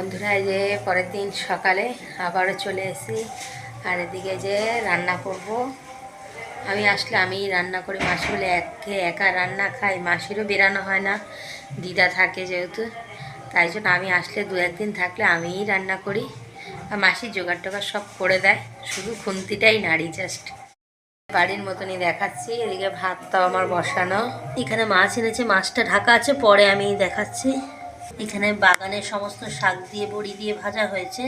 বন্ধুরা যে পরের দিন সকালে আবারও চলে এসেছি আর এদিকে যে রান্না করব। আমি আসলে, আমি রান্না করি মাসি বলে একে একা রান্না খাই, মাসিরও বেরানো হয় না, দিদা থাকে যেহেতু, তাই জন্য আমি আসলে দু একদিন থাকলে আমিই রান্না করি আর মাসি জোগাড় টোগাড় সব করে দেয়, শুধু খুন্তিটাই নাড়ি জাস্ট বাড়ির মতনই দেখাচ্ছি, এদিকে ভাতটাও আমার বসানো। এখানে মাছ এনেছে, মাছটা ঢাকা আছে, পরে আমি দেখাচ্ছি। এখানে বাগানের সমস্ত শাক দিয়ে, বড়ি দিয়ে ভাজা হয়েছে।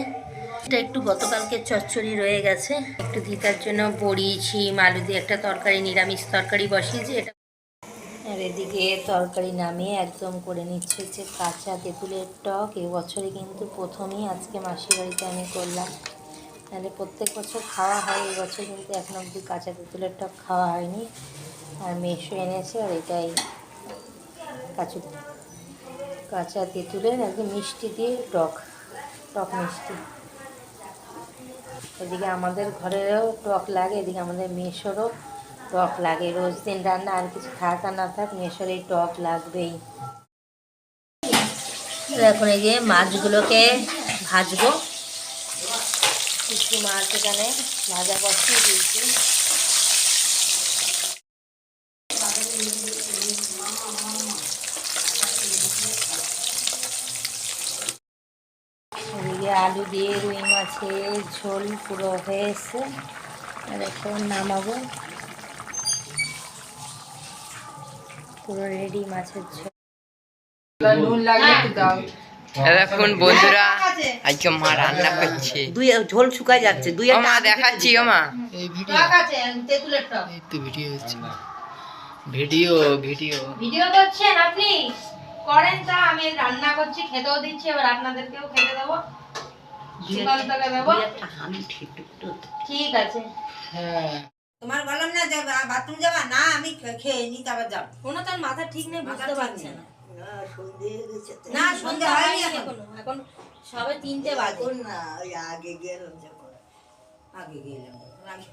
এটা একটু গতকালকে চচ্চড়ি রয়ে গেছে। একটু দিতার জন্য বড়ি ছিম আলু দিয়ে একটা তরকারি, নিরামিষ তরকারি বসিয়েছি। এটা আর এদিকে তরকারি নামিয়ে একদম করে নিচ্ছে হচ্ছে কাঁচা তেঁতুলের টক। এই বছরে কিন্তু প্রথমেই আজকে মাসির বাড়িতে আমি করলাম। তাহলে প্রত্যেক বছর খাওয়া হয়, এই বছর কিন্তু এখন অবধি কাঁচা তেঁতুলের টক খাওয়া হয়নি। আর মেশো এনেছে আর এটাই কাঁচু কাঁচা তেঁতুলের একদম মিষ্টি দিয়ে টক টক মিষ্টি। এদিকে আমাদের ঘরেরও টক লাগে, এদিকে আমাদের মেশোরও টক লাগে। রোজ দিন রান্না, আর কিছু থাক আর না থাক মেশোর এই টক লাগবেই। এখন এই যে মাছগুলোকে ভাজবো। কিছু মাছ এখানে ভাজা বসিয়ে দিয়েছি এদিকে আলু দিয়ে রুই মাছের ঝোল পুরো হয়ে এসছে আর এখন নামাবো। পুরো রেডি মাছের ঝোল। এখন বন্ধুরা আজকে মা রান্না করছে? দুই ঝোল শুকায় যাচ্ছে। দুই মা দেখাচ্ছি মা এই তো ভিডিও হচ্ছে। Video video. ভিডিও করছেন আপনি? করেন তা আমি রান্না করছি খেতেও দিচ্ছি এবার আপনাদেরকেও খেতে দেবো। ঠিক আছে। হ্যাঁ। তোমার বললাম না যে বাথরুম যাবা? না আমি খেয়ে নি তারপর যাব। কোনো তার মাথা ঠিক নেই বুঝতে পারছে না। না সন্ধ্যে হয়নি এখন। এখন। সবে তিনটে বাজে। না আগে গেলাম যখন। আগে গেলাম। আগে-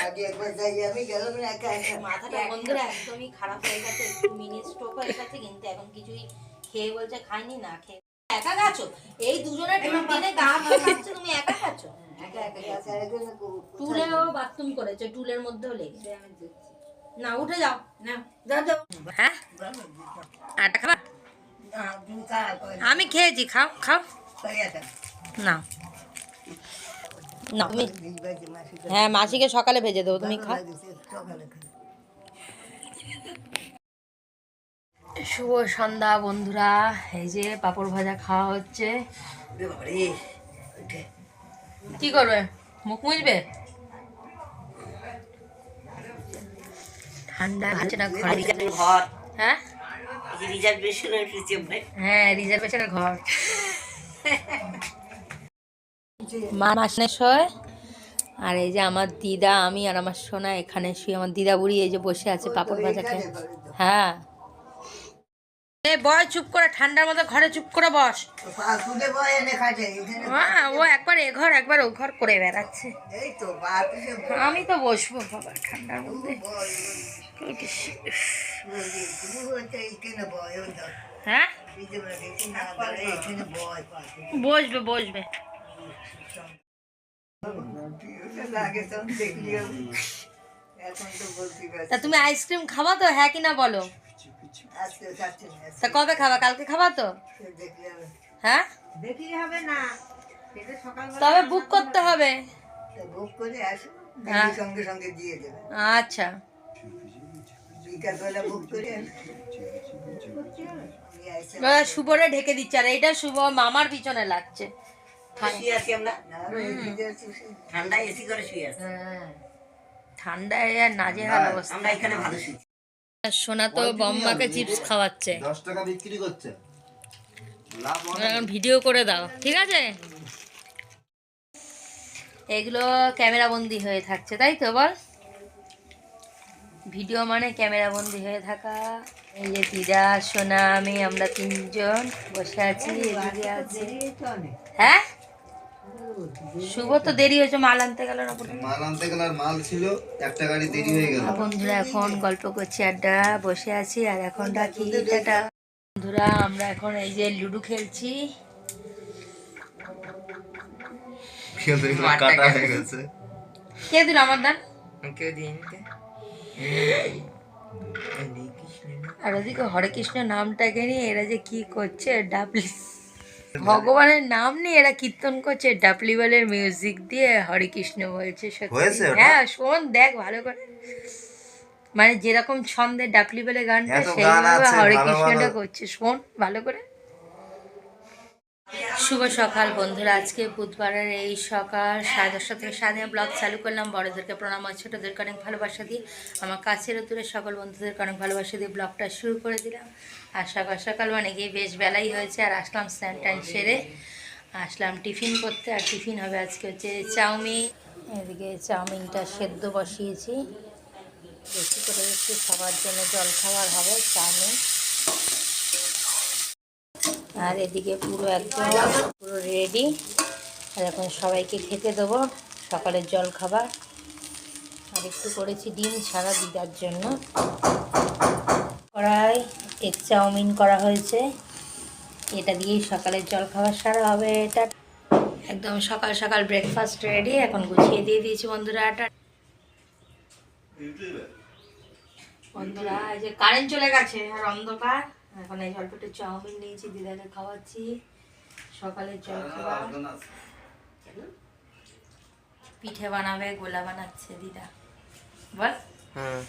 আগে একবার যাই আমি গেলাম না একা একা। মাথাটা বন্ধুরা একদমই খারাপ হয়ে গেছে একটু মিনি স্ট্রোক হয়ে গেছে কিন্তু এখন কিছুই খেয়ে বলছে খাইনি না খেয়ে একা গেছো এই দুজনের দিনে গা তুমি একা টুলেও বাথরুম করেছে টুলের মধ্যেও লেগে না উঠে যাও না যাও যাও। হ্যাঁ? আটা খাবা? আমি খেয়েছি খাও খাও। না না তুমি হ্যাঁ মাসিকে সকালে ভেজে দেবো তুমি খাও। শুভ সন্ধ্যা বন্ধুরা। এই যে পাপড় ভাজা খাওয়া হচ্ছে। কি করবে? মুখ মুছবে? ঠান্ডা হচ্ছে না ঘর? হ্যাঁ? হ্যাঁ রিজার্ভেশনের ঘর। মা আসনে শোয়। আর এই যে আমার দিদা আমি আর আমার সোনা এখানে শুয়ে। আমার দিদা বুড়ি এই যে বসে আছে পাপড় ভাজা খেয়ে। হ্যাঁ। এই বয় চুপ করে ঠান্ডার মধ্যে ঘরে চুপ করে বস। ও একবার এ ঘর একবার ও ঘর করে বেড়াচ্ছে। আমি তো বসবো বাবা ঠান্ডার মধ্যে। হ্যাঁ? বসবে বসবে। তো তুমি আইসক্রিম খাবা তো হ্যাঁ কি না বলো? তা কবে খাবা? কালকে খাবা তো? হ্যাঁ? হবে না। তবে বুক করতে হবে। বুক করে আসো। হ্যাঁ। সঙ্গে সঙ্গে দিয়ে দেবে। আচ্ছা। শুভরে ঢেকে দিচ্ছে। আর এইটা শুভ মামার পিছনে লাগছে। আমরা। ঠান্ডা এসি করে শুয়ে আছি। হ্যাঁ। ঠান্ডায় আর নাজেহাল অবস্থা। আমরা এখানে ভালো শুই সোনা তো বম্মাকে চিপস খাওয়াচ্ছে। দশ টাকা বিক্রি করছে। এখন ভিডিও করে দাও। ঠিক আছে? এগুলো ক্যামেরা বন্দি হয়ে থাকছে তাই তো বল? ভিডিও মানে ক্যামেরা বন্দি হয়ে থাকা। এই যে দিদা সোনা আমি আমরা তিনজন বসে আছি এদিকে আছে। হ্যাঁ? শুভ তো দেরি হয়েছে মাল আনতে গেল মাল আনতে গেল মাল ছিল একটা গাড়ি দেরি হয়ে গেল বন্ধুরা এখন গল্প করছি আড্ডা বসে আছি আর এখন ডাকি টাটা বন্ধুরা আমরা এখন এই যে লুডো খেলছি কে দিল আমার দান আর ওদিকে হরে কৃষ্ণ নামটাকে নিয়ে এরা যে কি করছে ডাবলিস ভগবানের নাম নিয়ে এরা কীর্তন করছে ডাবলি বলের মিউজিক দিয়ে হরে কৃষ্ণ বলছে সত্যি। হ্যাঁ শোন দেখ ভালো করে। মানে যেরকম ছন্দে ডাবলি বলে গানটা সেইভাবে হরে কৃষ্ণটা করছে। শোন ভালো করে। শুভ সকাল বন্ধুরা। আজকে বুধবারের এই সকাল সাড়ে দশটা থেকে সাড়ে ব্লগ চালু করলাম। বড়দেরকে প্রণাম আর ছোটোদেরকে অনেক ভালোবাসা দিয়ে আমার কাছের দূরে সকল বন্ধুদেরকে অনেক ভালোবাসা দিয়ে ব্লগটা শুরু করে দিলাম। আর সকাল সকাল মানে গিয়ে বেশ বেলাই হয়েছে আর আসলাম স্নান টান সেরে। আসলাম টিফিন করতে। আর টিফিন হবে আজকে হচ্ছে চাউমিন। এদিকে চাউমিনটা সেদ্ধ বসিয়েছি। বেশি করে সবার জন্য জল খাবার হবে চাউমিন। আর এদিকে পুরো একদম পুরো রেডি আর এখন সবাইকে খেতে দেবো, সকালের জল খাবার। আর একটু করেছি ডিম ছাড়া দিদার জন্য। কড়াই, এগ চাউমিন করা হয়েছে। এটা দিয়েই সকালের জল খাবার সারা হবে। এটা একদম সকাল সকাল ব্রেকফাস্ট রেডি এখন গুছিয়ে দিয়ে দিয়েছি বন্ধুরা এটা বন্ধুরা, এই যে কারেন্ট চলে গেছে আর অন্ধকার। এখন এই অল্প চাউমিন নিয়েছি দিদাকে খাওয়াচ্ছি। সকালের জল খাবার। পিঠে বানাবে গোলা বানাচ্ছে দিদা। বল। হ্যাঁ।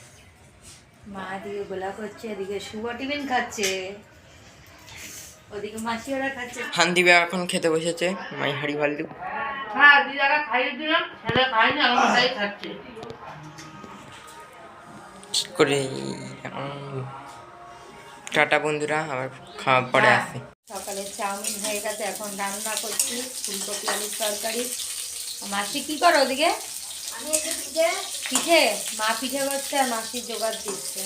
মা এদিকে গোলা করছে এদিকে শুভ টিফিন খাচ্ছে। ওদিকে মাসি ওরা খাচ্ছে। হান্দিবে এখন খেতে বসেছে মাই হাড়ি ভাল্লু হ্যাঁ দিদাকে খাইয়ে দিলাম ছেলে খাইনি আমার ওটাই খাচ্ছে। ঠিক করে টাটা বন্ধুরা আবার খাওয়া পরে হ্যাঁ, আসি। সকালে চাউমিন হয়ে গেছে এখন রান্না করছি ফুলকপি আলুর তরকারি। মাসি কি করো ওদিকে? পিঠে। মা পিঠে করছে আর মাসি জোগাড় দিচ্ছে।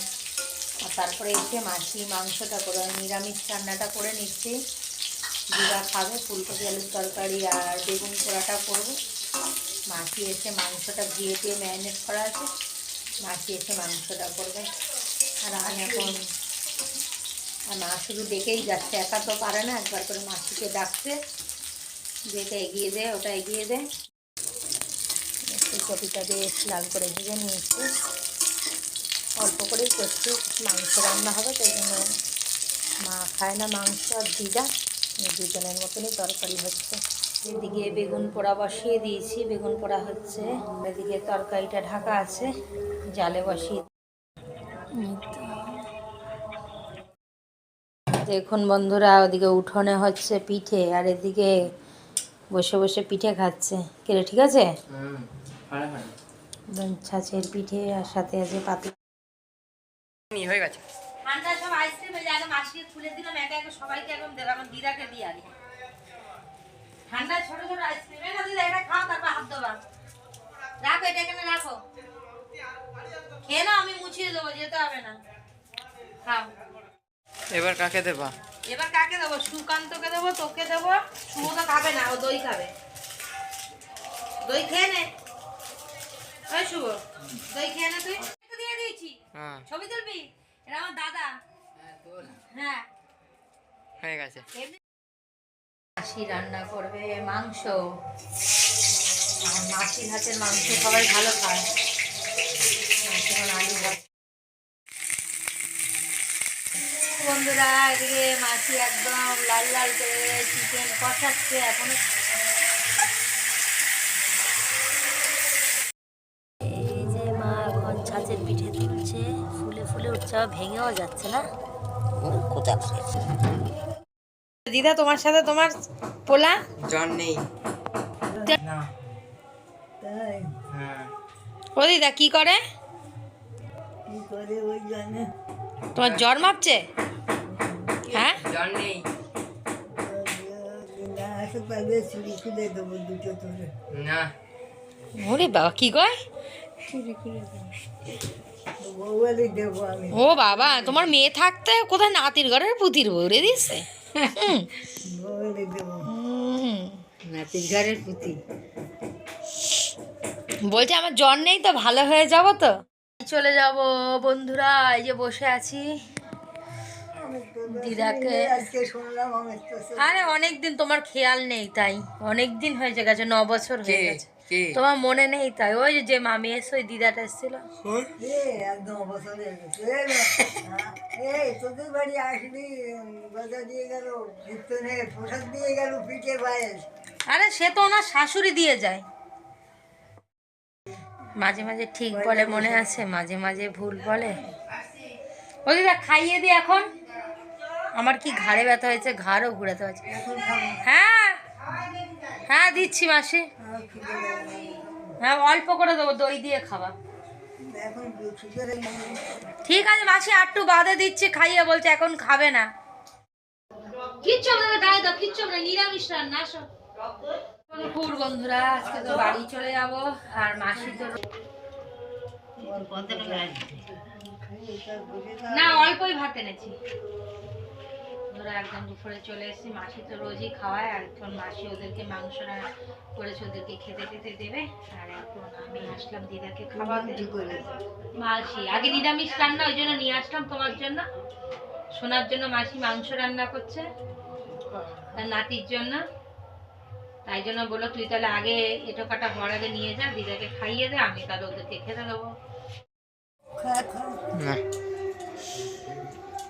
আর তারপরে এসে মাসি মাংসটা করে নিরামিষ রান্নাটা করে নিচ্ছি। দিদা খাবে ফুলকপি আলুর তরকারি আর বেগুন পোড়াটা করব। মাসি এসে মাংসটা ভিয়ে দিয়ে ম্যারিনেট করা আছে। মাসি এসে মাংসটা করবে। আর আমি এখন আর মা শুধু ডেকেই যাচ্ছে, একা তো পারে না, একবার করে মাসিকে ডাকছে। যেটা এগিয়ে দে, ওটা এগিয়ে দে। একটু কপিটা দিয়ে লাল করে ভেজে নিয়েছি। অল্প করেই করছি, মাংস রান্না হবে, তাই জন্য মা খায় না মাংস আর দিদা। দুজনের মতনই তরকারি হচ্ছে। এদিকে বেগুন পোড়া বসিয়ে দিয়েছি। বেগুন পোড়া হচ্ছে, এদিকে তরকারিটা ঢাকা আছে, জালে বসিয়ে। দেখুন বন্ধুরা ওদিকে উঠোনে হচ্ছে পিঠে আর এদিকে বসে বসে পিঠে খাচ্ছে। কেলে ঠিক আছে? ছাঁচের পিঠে আর সাথে আছে পাতলা হয়ে গেছে। ঠান্ডা সব আইসক্রিম হয়ে যায় মাসিকে খুলে দিলাম একা একা সবাইকে এখন দেবো এখন দিদাকে দিয়ে আগে। ঠান্ডা ছোট ছোট আইসক্রিম। এটা দিদা এটা খাও তারপর হাত দেবা রাখো এটা এখানে রাখো। খেয়ে নাও আমি মুছিয়ে দেবো যেতে হবে না। খাও। এবার কাকে দেবা? এবার কাকে দেবো? সুকান্তকে দেবো তোকে দেবো। শুভ তো খাবে না ও দই খাবে। দই খেয়ে নে। ওই শুভ দই খেয়ে নে তুই। তো দিয়ে দিয়েছি। হ্যাঁ। ছবি তুলবি? এটা আমার দাদা। হ্যাঁ হয়ে। গেছে। মাসি রান্না করবে মাংস। আর মাসির হাতের মাংস সবাই ভালো খায় মাসি এখন আলু ভাত বন্ধুরা এদিকে মাসি একদম লাল লাল করে চিকেন কষাচ্ছে এখনও। এই যে মা এখন ছাঁচের পিঠে তুলছে ফুলে ফুলে উঠছে ভেঙেও যাচ্ছে না? দিদা তোমার সাথে তোমার পোলা? জ্বর নেই। তাই? হ্যাঁ। ও দিদা কি করে? কি করে ওই জানে? তোমার জ্বর মাপছে? হ্যাঁ? জ্বর নেই। না। ওরে বাবা কি কয় ও বাবা তোমার মেয়ে থাকতে কোথায় নাতির ঘরের পুতির দিচ্ছে। বউয়ালি দেবো হুম। নাতির ঘরের পুঁতি। বলছে আমার জ্বর নেই তো ভালো হয়ে যাব তো? চলে যাব বন্ধুরা এই যে বসে আছি। দিদাকে। আরে অনেক দিন তোমার খেয়াল নেই তাই। অনেক দিন হয়েছে গেছে ন বছর হয়ে গেছে। তোমার মনে নেই তাই? ওই যে মামি এসে ওই দিদাটা এসেছিল। হয়ে হ্যাঁ, আরে সে তো ওনার শাশুড়ি দিয়ে যায়। মাঝে মাঝে ঠিক বলে মনে আছে মাঝে মাঝে ভুল বলে। ও দিদা খাইয়ে দি এখন। আমার কি ঘাড়ে ব্যথা হয়েছে? ঘাড়ও ঘুরাতে এখন হ্যাঁ। হ্যাঁ দিচ্ছি মাসি। হ্যাঁ অল্প করে দেবো দই দিয়ে খাবা। ঠিক আছে মাসি আটটু বাদে দিচ্ছি খাইয়ে বলছে এখন খাবে না। কিচ্ছু না গায়ে দাও কিচ্ছু না নিরামিষ রান্না আসো। পুর বন্ধুরা আজকে তো বাড়ি চলে যাব আর মাসি তো না অল্পই ভাত এনেছি। ওরা একদম দুপুরে চলে এসেছি। মাসি তো রোজই খাওয়ায় আর এখন মাসি ওদেরকে মাংস করেছে ওদেরকে খেতে টেতে দেবে। আর এখন আমি আসলাম দিদাকে খাওয়াতে। মাসি আগে নিরামিষ রান্না ওই জন্য নিয়ে আসলাম তোমার জন্য। সোনার জন্য মাসি মাংস রান্না করছে তার নাতির জন্য। তাই জন্য বলল তুই তাহলে আগে এটো কাটা হওয়ার আগে নিয়ে যা দিদাকে খাইয়ে দে আমি তাহলে ওদেরকে খেতে দেবো। না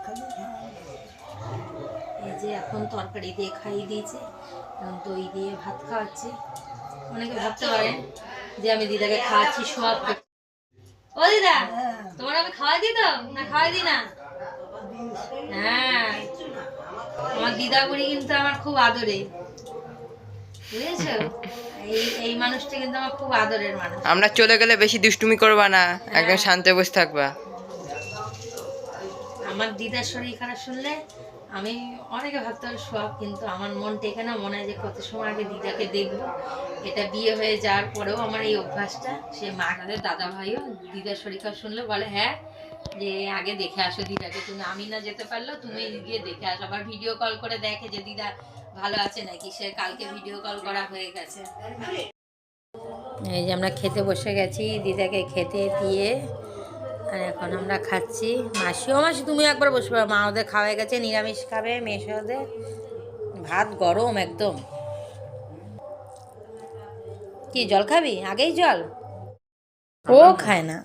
খালি খা এই যে এখন তরকারি দিয়ে খাইয়ে দিয়েছে। এখন দই দিয়ে ভাত খাওয়াচ্ছি। অনেকে ভাবতে পারে যে আমি দিদাকে খাওয়াচ্ছি সব ও দিদা তোমার আমি খাওয়াই দিই তো না খাওয়াই দিই না হ্যাঁ আমার দিদা বুড়ি কিন্তু আমার খুব আদরে। বুঝেছ? এই এই মানুষটা কিন্তু আমার খুব আদরের মানুষ। আমরা চলে গেলে বেশি দুষ্টুমি করবা না একদম শান্ত বসে থাকবা। আমার দিদার শরীর খারাপ শুনলে আমি অনেকে ভাবতাম সব কিন্তু আমার মন টেকে না মনে হয় যে কত সময় আগে দিদাকে দেখব। এটা বিয়ে হয়ে যাওয়ার পরেও আমার এই অভ্যাসটা। সে মা তাদের দাদা ভাইও দিদার শরীর খারাপ শুনলে বলে হ্যাঁ যে আগে দেখে আসো দিদাকে। তুমি আমি না যেতে পারলেও তুমি গিয়ে দেখে আসো। আবার ভিডিও কল করে দেখে যে দিদা ভালো আছে নাকি? সে কালকে ভিডিও কল করা হয়ে গেছে। এই যে আমরা খেতে বসে গেছি, দিদাকে খেতে দিয়ে আর এখন আমরা খাচ্ছি। মাসিও মাসি, তুমি একবার বসবে মা ওদের খাওয়া গেছে, নিরামিষ খাবে মেশে ওদের। ভাত গরম একদম। কি, জল খাবি? আগেই জল? ও খায় না।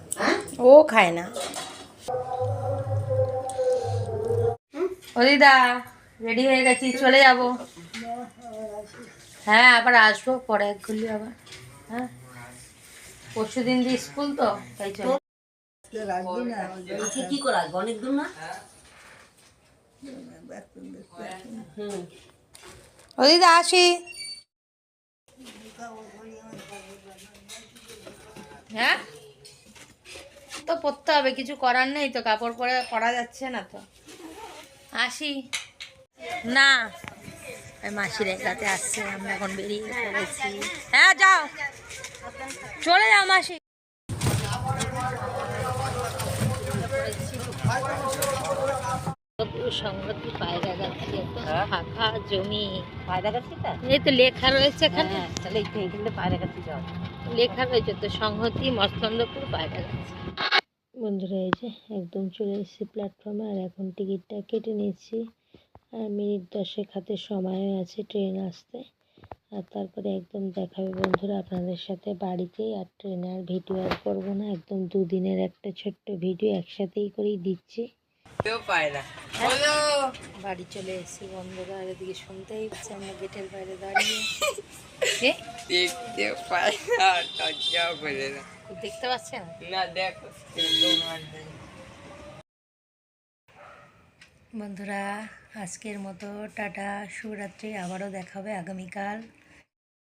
ও খায় না। ও দিদা, রেডি হয়ে গেছি, চলে যাব। হ্যাঁ আবার আসব পরে এক ঘুরলি আবার। হ্যাঁ? পরশু দিন দিয়ে স্কুল তো, তাই চলে। আজকে কি করা আসবে অনেক দূর না? ও দিদা আসি। হ্যাঁ? তো পরতে হবে কিছু করার নেই তো কাপড় পরে পরা যাচ্ছে না তো। আসি। না। ওই মাসির একাতে আসছে আমরা এখন বেরিয়ে পড়েছি। হ্যাঁ যাও। চলে যাও মাসি। সংহতি পায়রা গাছি এত ফাঁকা জমি। পায়রা গাছি এই তো লেখা রয়েছে এখানে। হ্যাঁ তাহলে এইখানে পায়রা গাছি যাও। লেখা রয়েছে তো সংহতি মস্তন্দপুর পায়রা গাছ। বন্ধুরা এই যে একদম চলে এসেছি প্ল্যাটফর্মে আর এখন টিকিটটা কেটে নিয়েছি। আর মিনিট দশেক হাতে সময় আছে ট্রেন আসতে। আর তারপরে একদম দেখাবে বন্ধুরা আপনাদের সাথে বাড়িতেই আর ট্রেনে আর ভিডিও আর করব না। একদম দুদিনের একটা ছোট্ট ভিডিও একসাথেই করেই দিচ্ছি। না। বাড়ি চলে এসেছি বন্ধুরা আর এদিকে শুনতেই পাচ্ছে আমরা গেটের বাইরে দাঁড়িয়ে। না দেখতে পাচ্ছেন? না দেখো বন্ধুরা আজকের মতো টাটা শুভরাত্রি আবারও দেখাবে আগামীকাল।